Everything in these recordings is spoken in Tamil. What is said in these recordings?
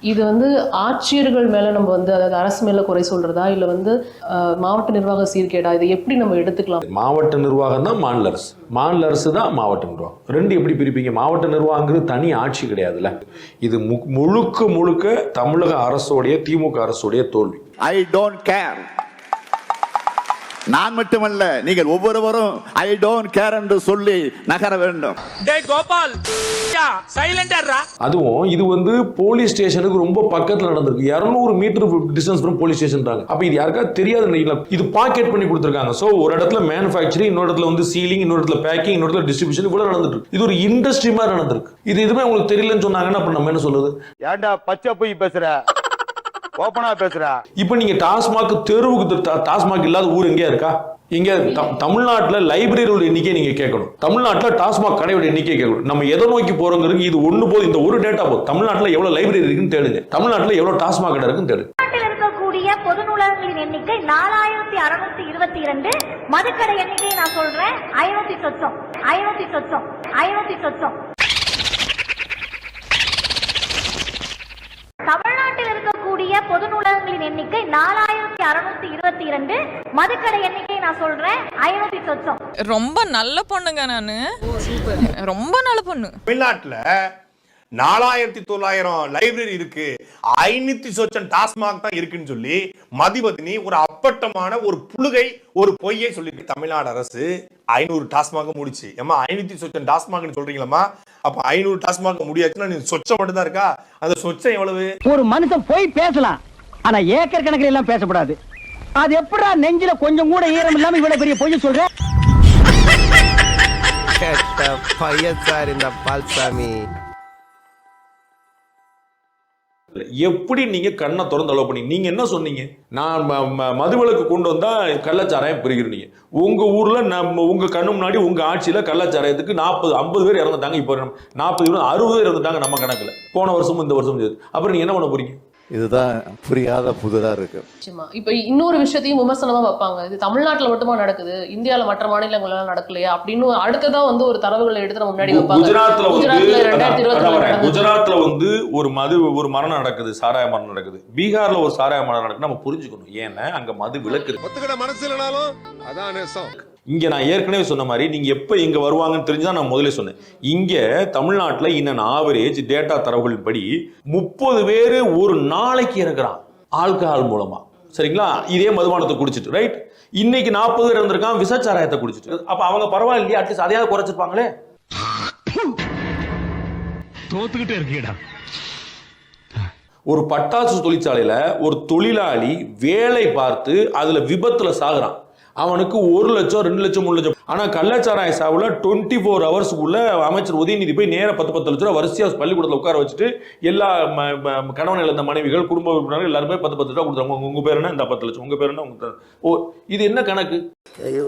இது வந்து ஆட்சியர்கள் மேல நம்ம வந்து அதாவது அரசு மேல குறை சொல்றதா? இல்ல வந்து மாவட்ட நிர்வாக சீர்கேடா? இதை எப்படி நம்ம எடுத்துக்கலாம்? மாவட்ட நிர்வாகம் தான் மாநில அரசு. மாநில அரசு தான் மாவட்ட நிர்வாகம். ரெண்டு எப்படி பிரிப்பீங்க? மாவட்ட நிர்வாகங்கிறது தனி ஆட்சி கிடையாதுல்ல. இது மு- முழுக்க முழுக்க தமிழக அரசோடைய திமுக அரசுடைய தோல்வி. ஐ டோன்ட் கேர் நான் மட்டுமல்ல நீங்கள் ஒவ்வொருவரும் ஐ டோன்ட் கேர் என்று சொல்லி நகர வேண்டும். டேய் கோபால் சைலண்டர்ரா அதுவும் இது வந்து போலீஸ் ஸ்டேஷனுக்கு ரொம்ப பக்கத்துல நடந்திருக்கு. இரநூறு மீட்டர் டிஸ்டன்ஸ் ஃப்ரம் போலீஸ் ஸ்டேஷன்றாங்க அப்ப இது யாருக்காவது தெரியாது இது பாக்கெட் பண்ணி கொடுத்துருக்காங்க. சோ ஒரு இடத்துல மேனுஃபேக்சரிங் இன்னொரு இடத்துல வந்து சீலிங் இன்னொரு இடத்துல பேக்கிங் இன்னொரு இடத்துல டிஸ்ட்ரிபியூஷன் இவ்வளவு நடந்துட்டு. இது ஒரு இண்டஸ்ட்ரி மாதிரி நடந்திருக்கு. இது எதுவுமே உங்களுக்கு தெரியலன்னு சொன்னாங்கன்னா அப்புறம் நம்ம என்ன சொல்றது? ஏன்டா பச்சை போய் பேசுற? ஓப்பனா பேசுற. இப்போ நீங்க டாஸ்மாக் தெருவுக்கு டாஸ்மாக் இல்லாத ஊர் எங்கேயா இருக்கா? இங்க தமிழ்நாட்டுல லைப்ரரியோட எண்ணிக்கை நீங்க கேட்கணும். தமிழ்நாட்டுல டாஸ்மாக் கடையோட எண்ணிக்கை கேட்கணும். நம்ம எதை நோக்கி போறோங்கிறது இது ஒண்ணு போதும். இந்த ஒரு டேட்டா போதும். தமிழ்நாட்டுல எவ்வளவு லைப்ரரி இருக்குன்னு தேடுங்க. தமிழ்நாட்டுல எவ்வளவு டாஸ்மாக் கடை இருக்குன்னு தேடுங்க. இருக்கக்கூடிய பொது நூலகங்களின் எண்ணிக்கை நாலாயிரத்தி அறுநூத்தி இருபத்தி இரண்டு. மதுக்கடை எண்ணிக்கையை நான் சொல்றேன். ஐநூத்தி சொச்சம் ஐநூத்தி சொச்சம் ஐநூத்தி சொச்சம் தமிழ்நாட்டில் பொது நூலகங்களின் எண்ணிக்கை நாலாயிரத்தி அறுநூத்தி இருபத்தி இரண்டு. மதுக்கடை எண்ணிக்கையை நான் சொல்றேன் ஐநூத்தி சொச்சம் ரொம்ப நல்ல பொண்ணுங்க நானு. ரொம்ப நல்ல பொண்ணு. தமிழ்நாட்டுல நாலாயிரத்தி தொள்ளாயிரம் லைப்ரரி இருக்கு. ஐநூத்தி சொச்சம் டாஸ்மாக் தான் இருக்குன்னு சொல்லி மதிவதினி ஒரு அப்பட்டமான ஒரு புழுகை ஒரு பொய்யை சொல்லிருக்கு தமிழ்நாடு அரசு. ஐநூறு டாஸ்மாக முடிச்சு. ஏமா ஐநூத்தி சொச்சம் டாஸ்மாக்னு சொல்றீங்களா அப்ப ஐநூறு டாஸ்மாக முடியாச்சுன்னா நீ சொச்சம் மட்டும் தான் இருக்கா? அந்த சொச்சம் எவ்வளவு? ஒரு மனுஷன் போய் பேசலாம். ஆனா ஏக்கர் கணக்கில் எல்லாம் பேசக்கூடாது. அது எப்படா நெஞ்சில கொஞ்சம் கூட ஈரம் இல்லாம இவ்வளவு பெரிய பொய்ய சொல்ற? கெட்ட பையன் சார் இந்த பால்சாமி. எப்படி நீங்க கண்ணை திறந்து அலோவ் பண்ணி நீங்க என்ன சொன்னீங்க? நான் ம- ம- மதுவிலக்கு கொண்டு வந்தா கள்ளச்சாராயம் பிரிக்கிறீங்க உங்க ஊர்ல நம்ம உங்க கண்ணு முன்னாடி உங்க ஆட்சியில கள்ளச்சாராயத்துக்கு நாற்பது ஐம்பது பேர் இறந்துட்டாங்க. இப்போ நாற்பது பேர் அறுபது பேர் இறந்துட்டாங்க நம்ம கணக்குல. போன வருஷமும் இந்த வருஷமும் அப்புறம் நீங்க என்ன பண்ண போறீங்க? இதுதான் புரியாத புதுதா இருக்கு. நிச்சயமா. இப்ப இன்னொரு விஷயத்தையும் விமர்சனமா வைப்பாங்க. இது தமிழ்நாட்டுல மட்டுமா நடக்குது? இந்தியால மற்ற மாநிலங்கள் எல்லாம் நடக்கலையா? அப்படின்னு அடுத்ததா வந்து ஒரு தரவுகளை எடுத்து நம்ம முன்னாடி வைப்பாங்க. குஜராத்ல வந்து குஜராத்ல அதான், ரெண்டாயிரத்தி இருபத்தி. குஜராத்ல வந்து ஒரு மது ஒரு மரணம் நடக்குது. சாராய மரணம் நடக்குது. பீகார்ல ஒரு சாராய மரணம் நடக்குது. நம்ம புரிஞ்சுக்கணும். ஏன்னா அங்க மது ஒத்துக்கிட மனசு இல்லனாலும் அதான் நேசம். இங்க நான் ஏற்கனவே சொன்ன மாதிரி நீங்க எப்ப இங்க வருவாங்கன்னு தெரிஞ்சுதான் நான் முதல்ல சொன்னேன். இங்க தமிழ்நாட்டுல இன்னும் ஆவரேஜ் டேட்டா தரவுகளின் படி முப்பது பேர் ஒரு நாளைக்கு இறக்குறான் ஆல்கஹால் மூலமா. சரிங்களா? இதே மதுபானத்தை குடிச்சிட்டு ரைட் இன்னைக்கு நாற்பது பேர் இருந்திருக்கான் விசச்சாராயத்தை குடிச்சிட்டு. அப்ப அவங்க பரவாயில்லையா அட்லீஸ்ட் அதையாவது குறைச்சிருப்பாங்களே? தோத்துக்கிட்டே இருக்கீடா ஒரு பட்டாசு தொழிற்சாலையில ஒரு தொழிலாளி வேலை பார்த்து அதுல விபத்துல சாகுறான். அவனுக்கு ஒரு லட்சம் ரெண்டு லட்சம் மூணு லட்சம். ஆனா கள்ளச்சாராய சாவுல டுவெண்ட்டி ஃபோர் ஹவர்ஸ்க்குள்ள அமைச்சர் உதயநிதி போய் நேர பத்து பத்து லட்ச ரூபா வரிசையா பள்ளிக்கூடத்துல உட்கார வச்சுட்டு எல்லா கணவன் இழந்த மனைவிகள் குடும்ப உறுப்பினர்கள் எல்லாருமே பத்து பத்து ரூபா கொடுத்தாங்க. உங்க- உங்க பேர் என்ன? இந்த பத்து லட்சம். உங்க பேர் என்ன? உங்க பேர் என்ன? ஓ இது என்ன கணக்கு? ஐயோ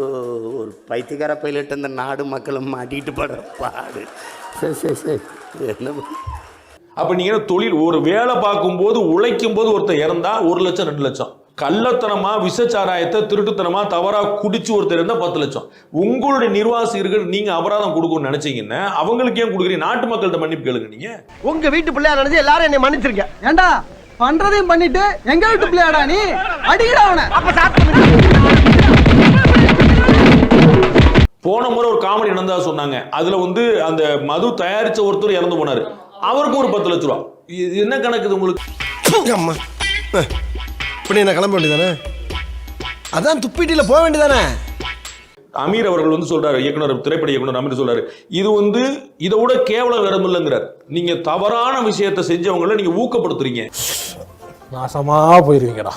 ஒரு பைத்தியக்கார பைலட் இந்த நாடு மக்களும் மாட்டிட்டு படுற பாடு. சரி சரி சரி. என்ன? அப்ப நீங்க என்ன தொழில் ஒரு வேலை பார்க்கும்போது உழைக்கும் போது ஒருத்தர் இறந்தா ஒரு லட்சம் ரெண்டு லட்சம். கள்ளத்தனமா விஷச்சாராயத்தை திருட்டுத்தனமா தவறா குடிச்சு ஒருத்தர் இருந்தா பத்து லட்சம். உங்களுடைய நிர்வாசிகர்கள் நீங்க அபராதம் கொடுக்கணும்னு நினைச்சீங்கன்னா அவங்களுக்கு ஏன் கொடுக்குறீங்க? நாட்டு மக்கள்கிட்ட மன்னிப்பு கேளுங்க நீங்க. உங்க வீட்டு பிள்ளையா நினைச்சு எல்லாரும் என்னை மன்னிச்சிருக்கேன் ஏண்டா? பண்றதையும் பண்ணிட்டு எங்க வீட்டு பிள்ளையாடா நீ? அடிக்கடா அவனை. அப்ப போன முறை ஒரு காமெடி நடந்ததா சொன்னாங்க. அதுல வந்து அந்த மது தயாரிச்ச ஒருத்தர் இறந்து போனாரு. அவருக்கும் ஒரு பத்து லட்ச ரூபா. இது என்ன கணக்கு இது உங்களுக்கு? அம்மா. இப்படி நான் கிளம்ப வேண்டியதானே? அதான் துப்பிட்டில போக வேண்டியதானே? அமீர் அவர்கள் வந்து சொல்றாரு இயக்குனர் திரைப்பட இயக்குனர் அமீர் சொல்றாரு இது வந்து இதை விட கேவலம் வேற இல்லைங்கிறார். நீங்க தவறான விஷயத்தை செஞ்சவங்கள நீங்க ஊக்கப்படுத்துறீங்க. நாசமா போயிருவீங்கடா.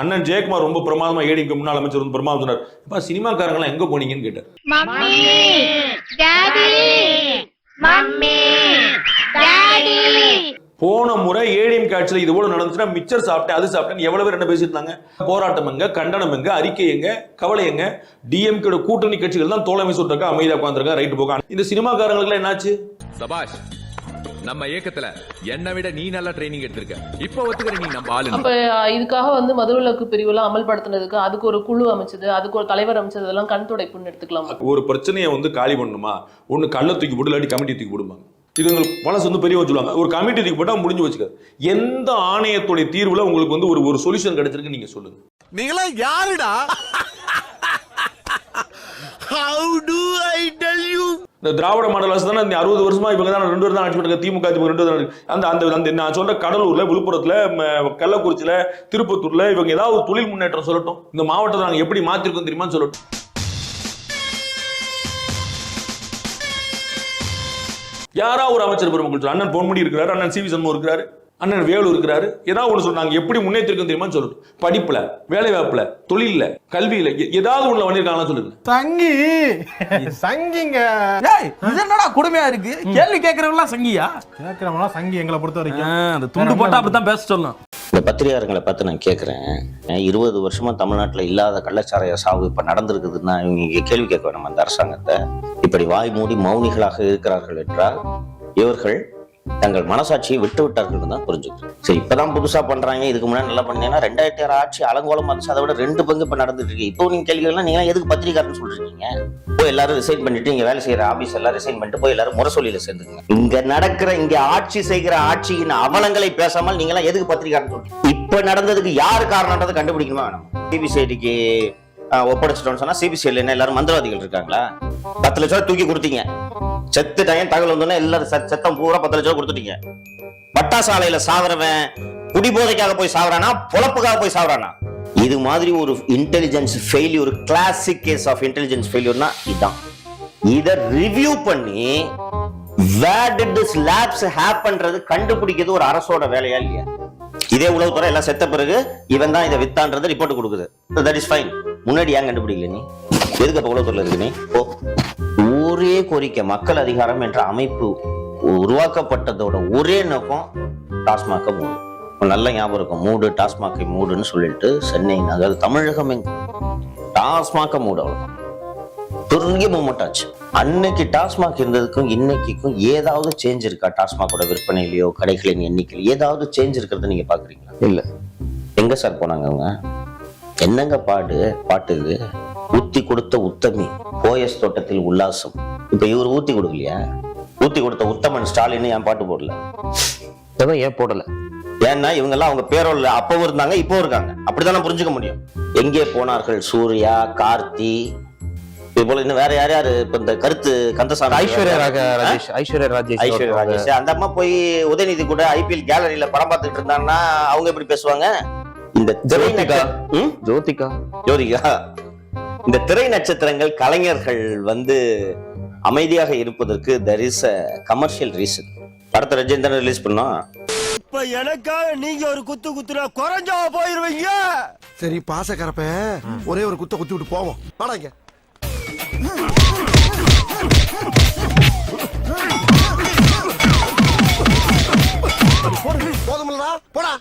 அண்ணன் ஜெயக்குமார் ரொம்ப பிரமாதமா ஏடிக்கு முன்னாள் அமைச்சர் வந்து பிரமாதம் சொன்னார். இப்ப சினிமாக்காரங்களாம் எங்க போனீங்கன்னு கேட்டார். Mummy daddy mummy daddy. போன முறை ஏடிஎம் காட்சியில் இது போல நடந்துச்சுன்னா மிச்சர் சாப்பிட்டேன் அது சாப்பிட்டேன் எவ்வளவு பேர் என்ன பேசிட்டு இருந்தாங்க போராட்டம் எங்க கண்டனம் எங்க அறிக்கை எங்க கவலை எங்க? டிஎம்கே கூட்டணி கட்சிகள் தான் தோழமை சொல்றாங்க அமைதியா உட்காந்துருக்கா ரைட்டு போக இந்த சினிமாக்காரங்களுக்கு என்னாச்சு? சபாஷ் நம்ம இயக்கத்துல என்னை விட நீ நல்லா ட்ரைனிங் எடுத்திருக்க. இப்ப ஒத்துக்கிற நீ நம்ம ஆளு அப்ப இதுக்காக வந்து மதுவிலக்கு பிரிவுலாம் அமல்படுத்தினதுக்கு அதுக்கு ஒரு குழு அமைச்சது அதுக்கு ஒரு தலைவர் அமைச்சது இதெல்லாம் கண் துடைப்புன்னு எடுத்துக்கலாமா? ஒரு பிரச்சனையை வந்து காலி பண்ணணுமா ஒண்ணு கள்ள தூக்கி போட்டு இல்லாட்டி கமிட்டி தூக்கி போடுவாங்க இது உங்களுக்கு பழசு வந்து பெரியவங்க சொல்லுவாங்க. ஒரு கமிட்டி தூக்கி போட்டா முடிஞ்சு வச்சுக்காது எந்த ஆணையத்துடைய தீர்வுல உங்களுக்கு வந்து ஒரு ஒரு சொல்யூஷன் கிடைச்சிருக்கு நீங்க சொல்லுங்க. நீங்களா யாருடா? How do I tell you இந்த திராவிட மாடல் அரசு தானே இந்த அறுபது வருஷமா இவங்க தான் ரெண்டு தான் ஆட்சி பண்ணுங்க திமுக திமுக ரெண்டு தான். அந்த அந்த அந்த நான் சொல்ற கடலூர்ல விழுப்புரத்துல கள்ளக்குறிச்சியில திருப்பத்தூர்ல இவங்க ஏதாவது ஒரு தொழில் முன்னேற்றம் சொல்லட்டும். இந்த மாவட்டத்தை நாங்க எப்படி மாத்திருக்கோம் தெரியுமான்னு சொல்லட்டும். யாரா ஒரு அமைச்சர் பெருமக்கள் அண்ணன் பொன்முடி இருக்கிறாரு அண்ணன் சி வி சண்முகம் இருக்கிறாரு. அண்ணன் வேலு இருக்கிறாரு. ஏதாவது ஒன்று சொல்றாங்க. எப்படி முன்னேற்றிருக்கோம் தெரியுமான்னு சொல்லட்டும் படிப்புல வேலை வாய்ப்புல தொழில்ல கல்வியில எ- ஏதாவது ஒண்ணு பண்ணிருக்காங்களா சொல்லுங்க சங்கி. சங்கிங்க. இது என்னடா கொடுமையா இருக்கு? கேள்வி கேக்குறவங்கலாம் சங்கியா? கேக்குறவங்கலாம் சங்கி எங்களை பொறுத்த வரைக்கும். அந்த துண்டு போட்டா அப்படித்தான் பேச சொல்லணும். இந்த பத்திரிகாரங்களை பார்த்து நான் கேட்குறேன் இருபது வருஷமா தமிழ்நாட்டில் இல்லாத கள்ளச்சாராய சாவு இப்போ நடந்திருக்குதுன்னா இவங்க இங்க கேள்வி கேட்க வேணும் அந்த அரசாங்கத்தை. இப்படி வாய் மூடி மௌனிகளாக இருக்கிறார்கள் என்றால் இவர்கள் தங்கள் மனசாட்சியை விட்டு விட்டார்கள் தான் புரிஞ்சுக்கிறேன். சரி இப்பதான் புதுசா பண்றாங்க இதுக்கு முன்னாடி நல்லா பண்ணீங்கன்னா ரெண்டாயிரத்தி ஆறு ஆட்சி அலங்கோலமா இருந்துச்சு. அதை விட ரெண்டு பங்கு இப்ப நடந்துட்டு இருக்கு. இப்போ நீங்க கேள்விகள்லாம் நீங்க எதுக்கு பத்திரிகாரன்னு சொல்றீங்க? போய் எல்லாரும் ரிசைன் பண்ணிட்டு இங்க வேலை செய்யற ஆபீஸ் எல்லாம் ரிசைன் பண்ணிட்டு போய் எல்லாரும் முரசொலியில சேர்ந்துங்க இங்க நடக்கிற இங்க ஆட்சி செய்கிற ஆட்சியின் அவலங்களை பேசாமல் நீங்க எல்லாம் எதுக்கு பத்திரிகாரன்னு சொல்றீங்க? இப்ப நடந்ததுக்கு யாரு காரணம்ன்றதை கண்டுபிடிக்கணுமா வேணும்? சிபிசிஐடிக்கு ஒப்படைச்சிட்டோம்னு சொன்னா சிபிசிஐல என்ன எல்லாரும் மந்திரவாதிகள் இருக்காங்களா? பத்து லட்சம் ரூபாய் தூக்கி கொடுத்தீங்க. செத்துட்டேன் தகவல் வந்தோடனே எல்லாரும் செத்தம் பூரா பத்து லட்சம் கொடுத்துட்டீங்க. பட்டாசாலையில சாவறவன் குடிபோதைக்காக போய் சாவறானா பொழப்புக்காக போய் சாவறானா? இது மாதிரி ஒரு intelligence failure classic case of intelligence ஃபெயிலியூர்னா இதுதான் இத ரிவ்யூ பண்ணி வேர் டிட் திஸ் லேப்ஸ் ஹேப்பன்றது கண்டுபிடிக்கிறது ஒரு அரசோட வேலையா இல்லையா? இதே உளவுத்துறை எல்லாம் செத்த பிறகு இவன் தான் இதை வித்தான்றது ரிப்போர்ட் கொடுக்குது. தட் இஸ் ஃபைன் முன்னாடி ஏன் கண்டுபிடிக்கல நீ? எதுக்கு அப்ப உளவுத்துறையில இருக்கு நீ? ஓ ஒரே கோரிக்கை மக்கள் அதிகாரம் என்ற அமைப்பு உருவாக்கப்பட்டதோட ஒரே நோக்கம் டாஸ்மாக மூடு. நல்ல ஞாபகம் இருக்கும் மூடு டாஸ்மாகை மூடுன்னு சொல்லிட்டு சென்னை அதாவது தமிழகம் டாஸ்மாக மூடு அவ்வளவுதான் பெரிய மூமெண்ட் ஆச்சு. அன்னைக்கு டாஸ்மாக் இருந்ததுக்கும் இன்னைக்கும் ஏதாவது சேஞ்ச் இருக்கா? டாஸ்மாகோட விற்பனையிலயோ கடைகளின் எண்ணிக்கையில ஏதாவது சேஞ்ச் இருக்கிறத நீங்க பாக்குறீங்களா? இல்ல. எங்க சார் போனாங்க அவங்க? என்னங்க பாடு பாட்டு இது? ஊத்தி கொடுத்த உத்தமி போயஸ் தோட்டத்தில் உல்லாசம். இப்ப இவர் ஊத்தி கொடுக்கலையா? ஊத்தி கொடுத்த உத்தமன் ஸ்டாலின் என் பாட்டு போடல? அதான் ஏன் போடல? ஏன்னா இவங்க எல்லாம் அவங்க பேரோல அப்பவும் இருந்தாங்க இப்போ இருக்காங்க. அப்படித்தானே புரிஞ்சுக்க முடியும். எங்கே போனார்கள் சூர்யா கார்த்தி? இது போல இன்னும் வேற யார் யாரு? இப்ப இந்த கருத்து கந்தசாமி ஐஸ்வர்யா ராஜேஷ் ஐஸ்வர்யா ராஜேஷ் ஐஸ்வர்யா ராஜேஷ். அந்த அம்மா போய் உதயநிதி கூட ஐபிஎல் கேலரியில படம் பார்த்துட்டு இருந்தாங்கன்னா அவங்க எப்படி பேசுவாங்க? இந்த ஜோதிகா. ஜோதிகா. ஜோதிகா. இந்த திரை நட்சத்திரங்கள் கலைஞர்கள் வந்து அமைதியாக இருப்பதற்கு there is a commercial reason படத்தை ரஜேந்திரன் ரிலீஸ் பண்ணோம் இப்ப எனக்காக நீங்க ஒரு குத்து குத்துனா குறைஞ்சா போயிருவீங்க. சரி பாசக்கரப்ப ஒரே ஒரு குத்த குத்தி விட்டு போவோம். வாடாங்க போதுமில்லடா. போடா.